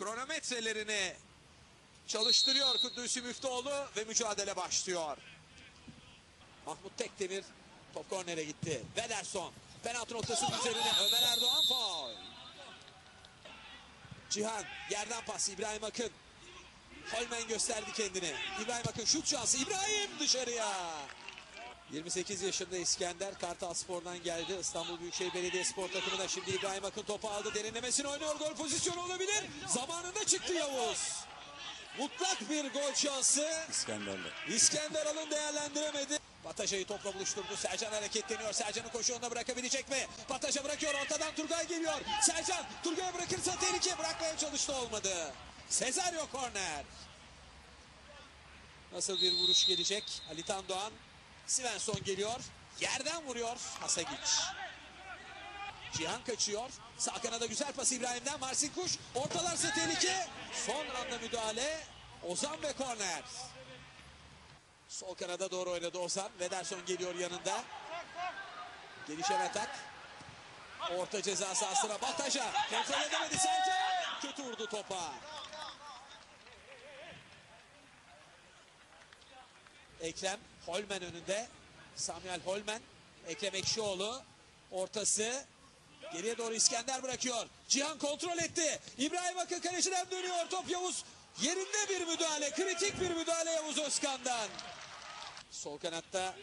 kronometrelerini çalıştırıyor Kudüs'ü Müftüoğlu ve mücadele başlıyor. Mahmut Tekdemir top kornere gitti. Vederson penaltı noktasının üzerine Ömer Erdoğan faul. Cihan yerden pas İbrahim Akın. Holmen gösterdi kendini. İbrahim Akın şut şansı. İbrahim dışarıya. 28 yaşında İskender Kartal Spor'dan geldi. İstanbul Büyükşehir Belediyespor takımına şimdi İbrahim Akın topu aldı. Derinlemesine oynuyor. Gol pozisyonu olabilir. Zamanında çıktı Yavuz. Mutlak bir gol şansı. İskender'le. İskender Alın değerlendiremedi. Bataşa'yı topla buluşturdu. Sercan hareketleniyor. Sercan'ı koşu yoluna bırakabilecek mi? Bataşa bırakıyor. Ortadan Turgay geliyor. Sercan Turgay'a bırakırsa tehlike bırakmaya çalıştı olmadı. Sezaryo korner. Nasıl bir vuruş gelecek? Ali Tan Doğan. Svensson geliyor. Yerden vuruyor. Hasagic. Cihan kaçıyor. Sağ kanada güzel pas İbrahim'den. Marsin Kuş. Ortalarsa tehlike. Son anda müdahale. Ozan ve korner. Sol kanada doğru oynadı Ozan. Vederson geliyor yanında. Gelişen atak. Orta ceza sahasına Bataja. Kontrol edemedi Sercan. Kötü vurdu topa. Ekrem Holmen önünde. Samuel Holmen. Ekrem Ekşioğlu. Ortası. Geriye doğru İskender bırakıyor. Cihan kontrol etti. İbrahim Akın kaleciden dönüyor. Top Yavuz. Yerinde bir müdahale. Kritik bir müdahale Yavuz Özkan'dan. Sol kanatta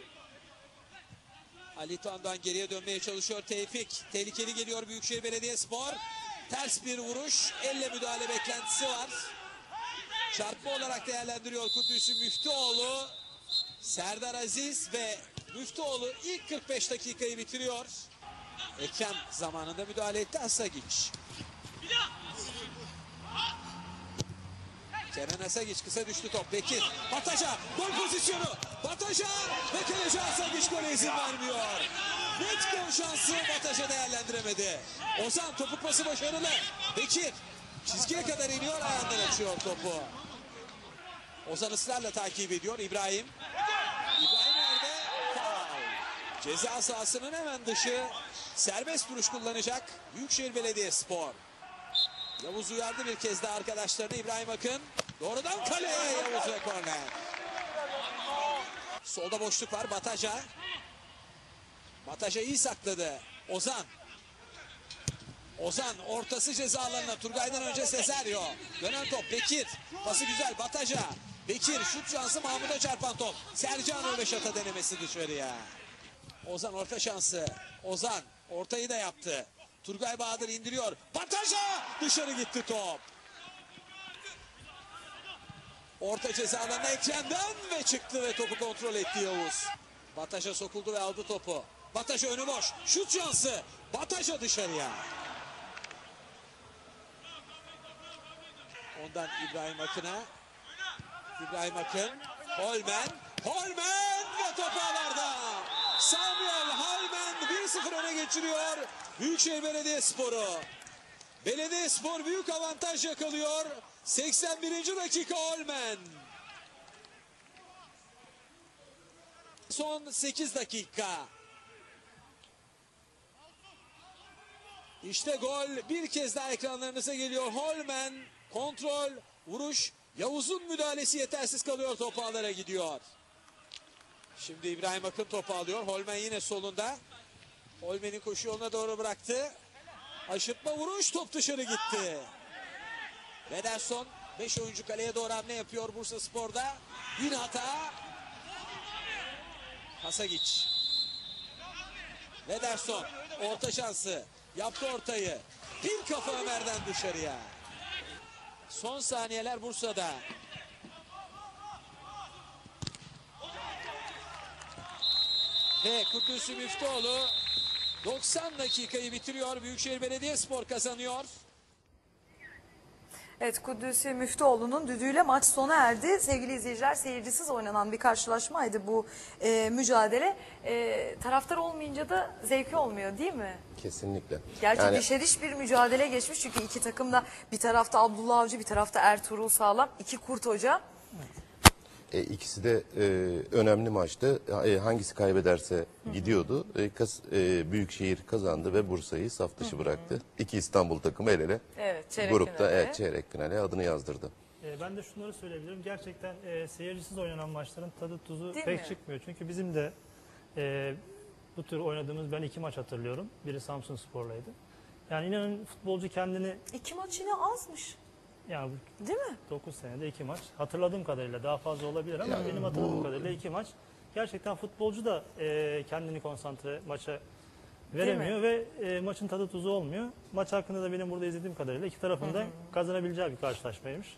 Ali Tan'dan geriye dönmeye çalışıyor Tevfik. Tehlikeli geliyor Büyükşehir Belediyespor. Ters bir vuruş. Elle müdahale beklentisi var. Çarpma olarak değerlendiriyor Kudüs'ü Müftüoğlu. Serdar Aziz ve Müftüoğlu ilk 45 dakikayı bitiriyor. Ekrem zamanında müdahale etti Asagic. Kenan Asagic kısa düştü top. Bekir. Bataja. Gol pozisyonu. Bataja. Ve kaleci Asagic gole izin vermiyor. Net gol şansı Bataja değerlendiremedi. Ozan topuk pası başarılı. Bekir. Çizgiye kadar iniyor ayağından açıyor topu. Ozan ısrarla takip ediyor. İbrahim. Ceza sahasının hemen dışı serbest vuruş kullanacak Büyükşehir Belediyespor. Yavuz uyardı bir kez daha arkadaşlarını İbrahim Akın. Doğrudan kaleye Yavuz ve korner. Solda boşluk var Bataja. Bataja iyi sakladı. Ozan. Ozan ortası ceza alanına Turgay'dan önce Sezeryo. Dönen top Bekir. Pası güzel Bataja. Bekir şut şansı Mahmut'a çarpan top. Sercan Öbeşat'a denemesi dışarıya. Ozan orta şansı. Ozan ortayı da yaptı. Turgay Bahadır indiriyor. Bataja dışarı gitti top. Orta ceza alanına ve çıktı ve topu kontrol etti Yavuz. Bataja sokuldu ve aldı topu. Bataja önü boş. Şut şansı. Bataja dışarıya. Ondan İbrahim Akın'a. İbrahim Akın. Holmen. Holmen ve top ağlarda. Samuel Holmen 1-0 öne geçiriyor. Büyükşehir Belediyespor'u. Belediyespor büyük avantaj yakalıyor. 81. dakika Holmen. Son 8 dakika. İşte gol bir kez daha ekranlarınıza geliyor. Holmen kontrol, vuruş. Yavuz'un müdahalesi yetersiz kalıyor topu ağlara gidiyor. Şimdi İbrahim Akın topu alıyor. Holmen yine solunda. Holmen'in koşu yoluna doğru bıraktı. Aşırtma vuruş top dışarı gitti. Vederson 5 oyuncu kaleye doğru hamle yapıyor Bursa Spor'da. Bir hata. Hasagic. Vederson orta şansı. Yaptı ortayı. Bir kafa Ömer'den dışarıya. Son saniyeler Bursa'da. Ve Kudüs'ü Müftüoğlu 90 dakikayı bitiriyor. Büyükşehir Belediyespor kazanıyor. Evet Kudüs'ü Müftüoğlu'nun düdüğüyle maç sona erdi. Sevgili izleyiciler seyircisiz oynanan bir karşılaşmaydı bu e, mücadele. E, taraftar olmayınca da zevki olmuyor değil mi? Kesinlikle. Gerçi Yani dişe diş bir mücadele geçmiş çünkü iki takım da bir tarafta Abdullah Avcı bir tarafta Ertuğrul Sağlam iki kurt hoca. E, ikisi de e, önemli maçtı. E, hangisi kaybederse gidiyordu. E, Kas, e, Büyükşehir kazandı ve Bursa'yı saf dışı bıraktı. İki İstanbul takımı el ele. Evet, çeyrek Grupta finale. evet, çeyrek finale adını yazdırdı. E, Ben de şunları söyleyebilirim. Gerçekten e, seyircisiz oynanan maçların tadı tuzu Değil pek mi? çıkmıyor. Çünkü bizim de e, bu tür oynadığımız ben iki maç hatırlıyorum. Biri Samsun Spor'laydı. Yani inanın futbolcu kendini İki maç yine azmış. Yani Değil mi? 9 senede iki maç. Hatırladığım kadarıyla daha fazla olabilir ama Yani benim hatırladığım bu- kadarıyla iki maç. Gerçekten futbolcu da e, kendini konsantre maça veremiyor ve e, maçın tadı tuzu olmuyor. Maç hakkında da benim burada izlediğim kadarıyla iki tarafın da kazanabileceği bir karşılaşmaymış.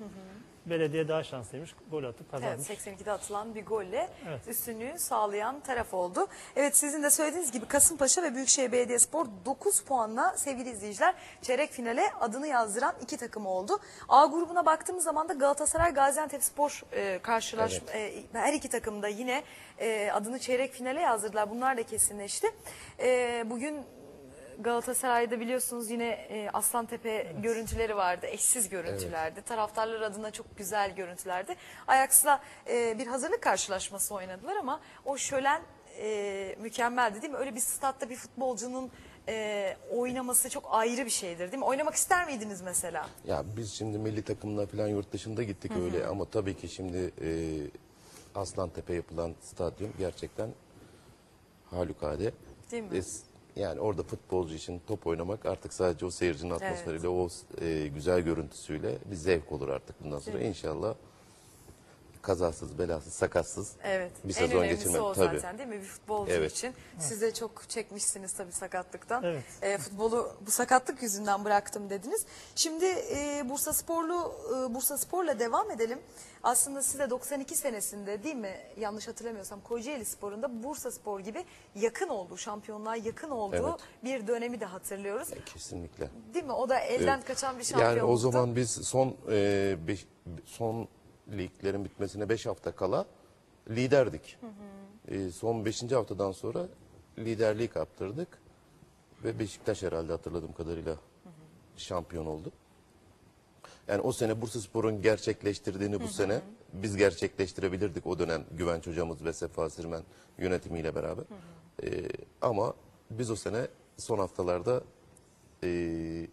Belediye daha şanslıymış. Gol atıp kazanmış. Evet 82'de atılan bir golle Evet. üstünlüğü sağlayan taraf oldu. Evet sizin de söylediğiniz gibi Kasımpaşa ve Büyükşehir Belediyespor 9 puanla sevgili izleyiciler çeyrek finale adını yazdıran iki takım oldu. A grubuna baktığımız zaman da Galatasaray Gaziantepspor e, karşılaşma e, her iki takım da yine e, adını çeyrek finale yazdırdılar. Bunlar da kesinleşti. E, bugün Galatasaray'da biliyorsunuz yine e, Aslantepe görüntüleri vardı. Eşsiz görüntülerdi. Taraftarlar adına çok güzel görüntülerdi. Ajax'la e, bir hazırlık karşılaşması oynadılar ama o şölen e, mükemmeldi değil mi? Öyle bir statta bir futbolcunun e, oynaması çok ayrı bir şeydir değil mi? Oynamak ister miydiniz mesela? Ya biz şimdi milli takımla falan yurt dışında gittik öyle ama tabii ki şimdi e, Aslantepe yapılan stadyum gerçekten halukade. Değil mi? Biz- yani orada futbolcu için top oynamak artık sadece o seyircinin atmosferiyle, o e, güzel görüntüsüyle bir zevk olur artık bundan sonra. İnşallah kazasız, belasız, sakatsız Evet. bir en sezon önemlisi geçirmek. o Tabii. zaten değil mi? Bir futbolcu Evet. için. Siz de çok çekmişsiniz tabii sakatlıktan. Evet. E, futbolu bu sakatlık yüzünden bıraktım dediniz. Şimdi e, Bursa Sporlu e, Bursa Spor'la devam edelim. Aslında size 92 senesinde değil mi? Yanlış hatırlamıyorsam Kocaeli Spor'unda Bursa Spor gibi yakın olduğu, şampiyonluğa yakın olduğu bir dönemi de hatırlıyoruz. Kesinlikle. Değil mi? O da elden Evet. kaçan bir şampiyonluktu. Yani o zaman biz son e, beş- son liglerin bitmesine 5 hafta kala liderdik. E, son 5. haftadan sonra liderliği kaptırdık ve Beşiktaş herhalde hatırladığım kadarıyla şampiyon oldu. Yani o sene Bursaspor'un gerçekleştirdiğini bu sene biz gerçekleştirebilirdik o dönem Güvenç hocamız ve Sefa Sirmen yönetimiyle beraber. E, ama biz o sene son haftalarda e,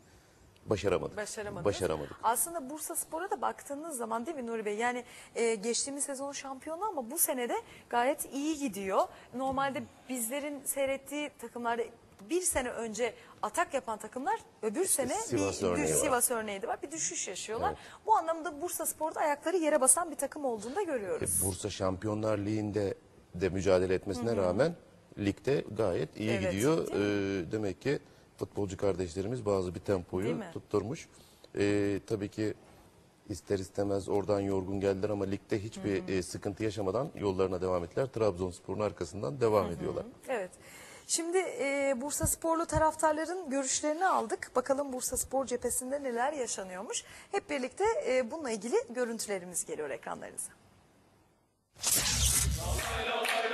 başaramadık. Başaramadınız. Başaramadık. Aslında Bursa Spor'a da baktığınız zaman değil mi Nuri Bey? Yani e, geçtiğimiz sezon şampiyonu ama bu senede gayet iyi gidiyor. Normalde bizlerin seyrettiği takımlarda bir sene önce atak yapan takımlar öbür sene Sivas bir, örneği düş-. Sivas örneği de var. Bir düşüş yaşıyorlar. Evet. Bu anlamda Bursa Spor'da ayakları yere basan bir takım olduğunu da görüyoruz. E, Bursa Şampiyonlar Ligi'nde de mücadele etmesine rağmen ligde gayet iyi Evet, gidiyor. değil E, demek ki futbolcu kardeşlerimiz bazı bir tempoyu tutturmuş. E, tabii ki ister istemez oradan yorgun geldiler ama ligde hiçbir e, sıkıntı yaşamadan yollarına devam ettiler. Trabzonspor'un arkasından devam ediyorlar. Evet. Şimdi e, Bursa Sporlu taraftarların görüşlerini aldık. Bakalım Bursa Spor cephesinde neler yaşanıyormuş. Hep birlikte e, bununla ilgili görüntülerimiz geliyor ekranlarınıza. Aç değildir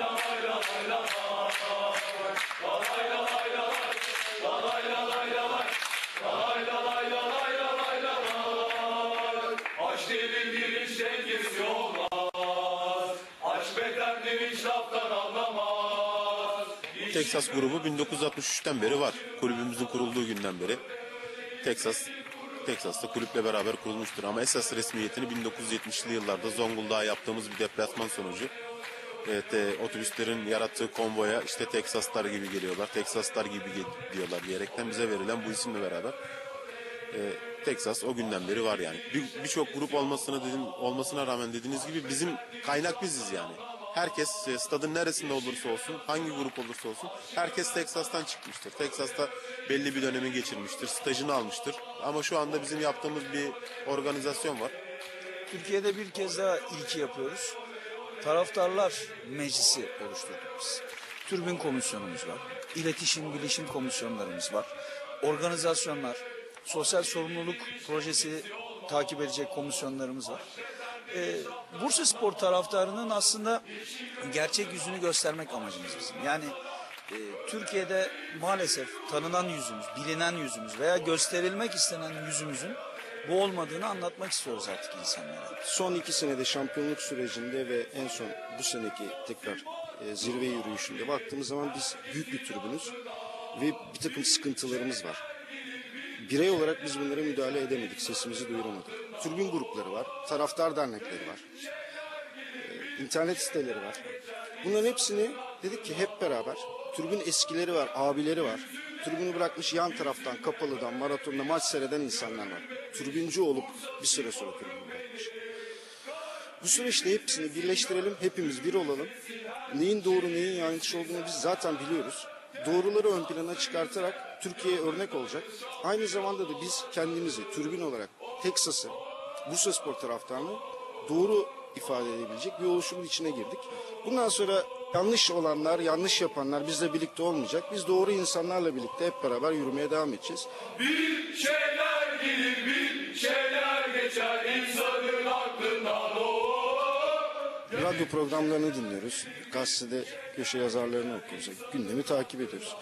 Texas grubu 1963'ten beri var. Kulübümüzün kurulduğu günden beri. Texas, Texas'ta kulüple beraber kurulmuştur. Ama esas resmiyetini 1970'li yıllarda Zonguldak'a yaptığımız bir deplasman sonucu. Evet, e, otobüslerin yarattığı konvoya işte Texaslar gibi geliyorlar, Texaslar gibi diyorlar diyerekten bize verilen bu isimle beraber e, Texas o günden beri var yani. Bir- Birçok grup olmasına dedim olmasına rağmen dediğiniz gibi bizim kaynak biziz yani. Herkes e, stadın neresinde olursa olsun, hangi grup olursa olsun herkes Texas'tan çıkmıştır. Texas'ta belli bir dönemi geçirmiştir, stajını almıştır. Ama şu anda bizim yaptığımız bir organizasyon var. Türkiye'de bir kez daha ilki yapıyoruz. Taraftarlar Meclisi oluşturduk biz. Türbün komisyonumuz var. İletişim, bilişim komisyonlarımız var. Organizasyonlar, sosyal sorumluluk projesi takip edecek komisyonlarımız var. Ee, Bursa Spor taraftarının aslında gerçek yüzünü göstermek amacımız bizim. Yani e, Türkiye'de maalesef tanınan yüzümüz, bilinen yüzümüz veya gösterilmek istenen yüzümüzün bu olmadığını anlatmak istiyoruz artık insanlara. Son iki senede şampiyonluk sürecinde ve en son bu seneki tekrar e, zirve yürüyüşünde baktığımız zaman biz büyük bir tribünüz ve bir takım sıkıntılarımız var. Birey olarak biz bunlara müdahale edemedik, sesimizi duyuramadık. Tribün grupları var, taraftar dernekleri var, e, internet siteleri var. Bunların hepsini dedik ki hep beraber, tribün eskileri var, abileri var. Tribünü bırakmış yan taraftan, kapalıdan, maratonda maç seyreden insanlar var. Tribüncü olup bir süre sonra tribünü bırakmış. Bu süreçte hepsini birleştirelim, hepimiz bir olalım. Neyin doğru, neyin yanlış olduğunu biz zaten biliyoruz. Doğruları ön plana çıkartarak Türkiye'ye örnek olacak. Aynı zamanda da biz kendimizi tribün olarak Teksas'ı, Bursa Spor taraftarını doğru ifade edebilecek bir oluşumun içine girdik. Bundan sonra yanlış olanlar, yanlış yapanlar bizle birlikte olmayacak. Biz doğru insanlarla birlikte hep beraber yürümeye devam edeceğiz. Bir şeyler gelir bir şeyler geçer insanın Radyo programlarını dinliyoruz. Gazetede köşe yazarlarını okuyoruz. Gündemi takip ediyoruz.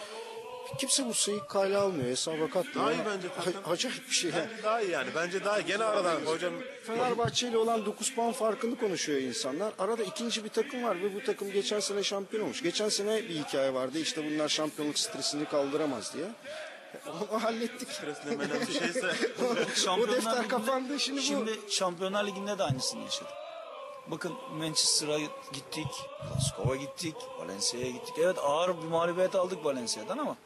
Kimse bu sayıyı kale almıyor, hesaba katmıyor. Daha iyi bence a- zaten. Acayip bir şey. yani. Bence daha iyi yani. Bence daha iyi. Gene aradan hocam Fenerbahçe ile olan 9 puan farkını konuşuyor insanlar. Arada ikinci bir takım var ve bu takım geçen sene şampiyon olmuş. Geçen sene bir hikaye vardı. İşte bunlar şampiyonluk stresini kaldıramaz diye. Onu hallettik. önemli bir şeyse o defter kapandı. Şimdi, bu. Şimdi Şampiyonlar Ligi'nde de aynısını yaşadık. Bakın Manchester'a gittik, Glasgow'a gittik, Valencia'ya gittik. Evet ağır bir mağlubiyet aldık Valencia'dan ama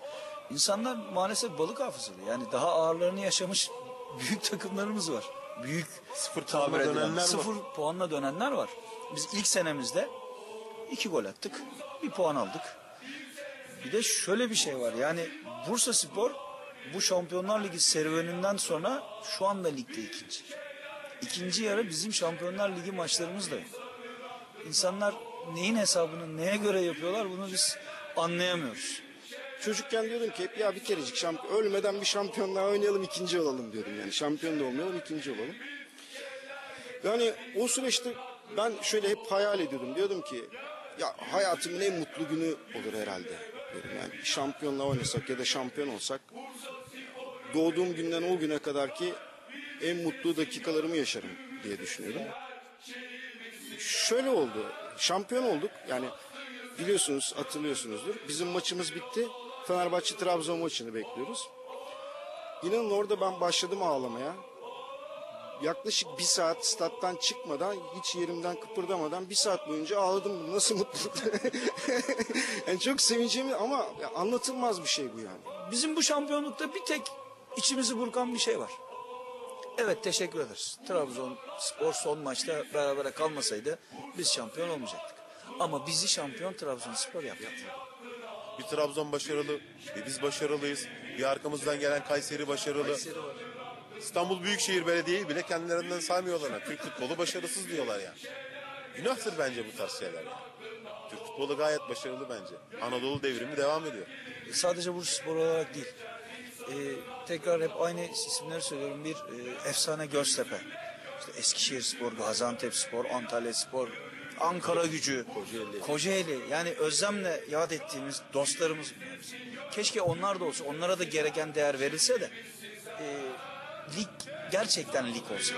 insanlar maalesef balık hafızalı. Yani daha ağırlarını yaşamış büyük takımlarımız var. Büyük Sıfır tabir edilen, dönenler var. Sıfır puanla dönenler var. Biz ilk senemizde iki gol attık, bir puan aldık. Bir de şöyle bir şey var yani Bursa Spor bu Şampiyonlar Ligi serüveninden sonra şu anda ligde ikinci. İkinci yarı bizim Şampiyonlar Ligi maçlarımız da. İnsanlar neyin hesabını neye göre yapıyorlar bunu biz anlayamıyoruz. Çocukken diyordum ki hep ya bir kerecik şampiyon, ölmeden bir şampiyonluğa oynayalım ikinci olalım diyordum yani. Şampiyon da olmayalım ikinci olalım. Yani o süreçte ben şöyle hep hayal ediyordum. Diyordum ki ya hayatımın en mutlu günü olur herhalde. Diyordum. Yani şampiyonla oynasak ya da şampiyon olsak doğduğum günden o güne kadar ki en mutlu dakikalarımı yaşarım diye düşünüyordum. Şöyle oldu. Şampiyon olduk. Yani biliyorsunuz, hatırlıyorsunuzdur. Bizim maçımız bitti. Fenerbahçe Trabzon maçını bekliyoruz. İnanın orada ben başladım ağlamaya. Yaklaşık bir saat stat'tan çıkmadan, hiç yerimden kıpırdamadan bir saat boyunca ağladım. Nasıl mutluluk. yani çok sevineceğimi ama anlatılmaz bir şey bu yani. Bizim bu şampiyonlukta bir tek içimizi burkan bir şey var. Evet teşekkür ederiz. Trabzon spor son maçta berabere kalmasaydı biz şampiyon olmayacaktık. Ama bizi şampiyon Trabzonspor yaptı. bir Trabzon başarılı, bir biz başarılıyız. Bir arkamızdan gelen Kayseri başarılı. İstanbul Büyükşehir Belediye'yi bile kendilerinden saymıyorlar. Türk futbolu başarısız diyorlar yani. Günahtır bence bu tarz şeyler yani. Türk futbolu gayet başarılı bence. Anadolu devrimi devam ediyor. Sadece Bursa Spor olarak değil. Ee, tekrar hep aynı isimleri söylüyorum. Bir e, efsane Göztepe. İşte Eskişehir Spor, Gaziantep Spor, Antalya Spor, Ankara Gücü, Kocaeli. Kocaeli. Yani özlemle yad ettiğimiz dostlarımız bunlar. Keşke onlar da olsa, onlara da gereken değer verilse de e, lig gerçekten lig olsa.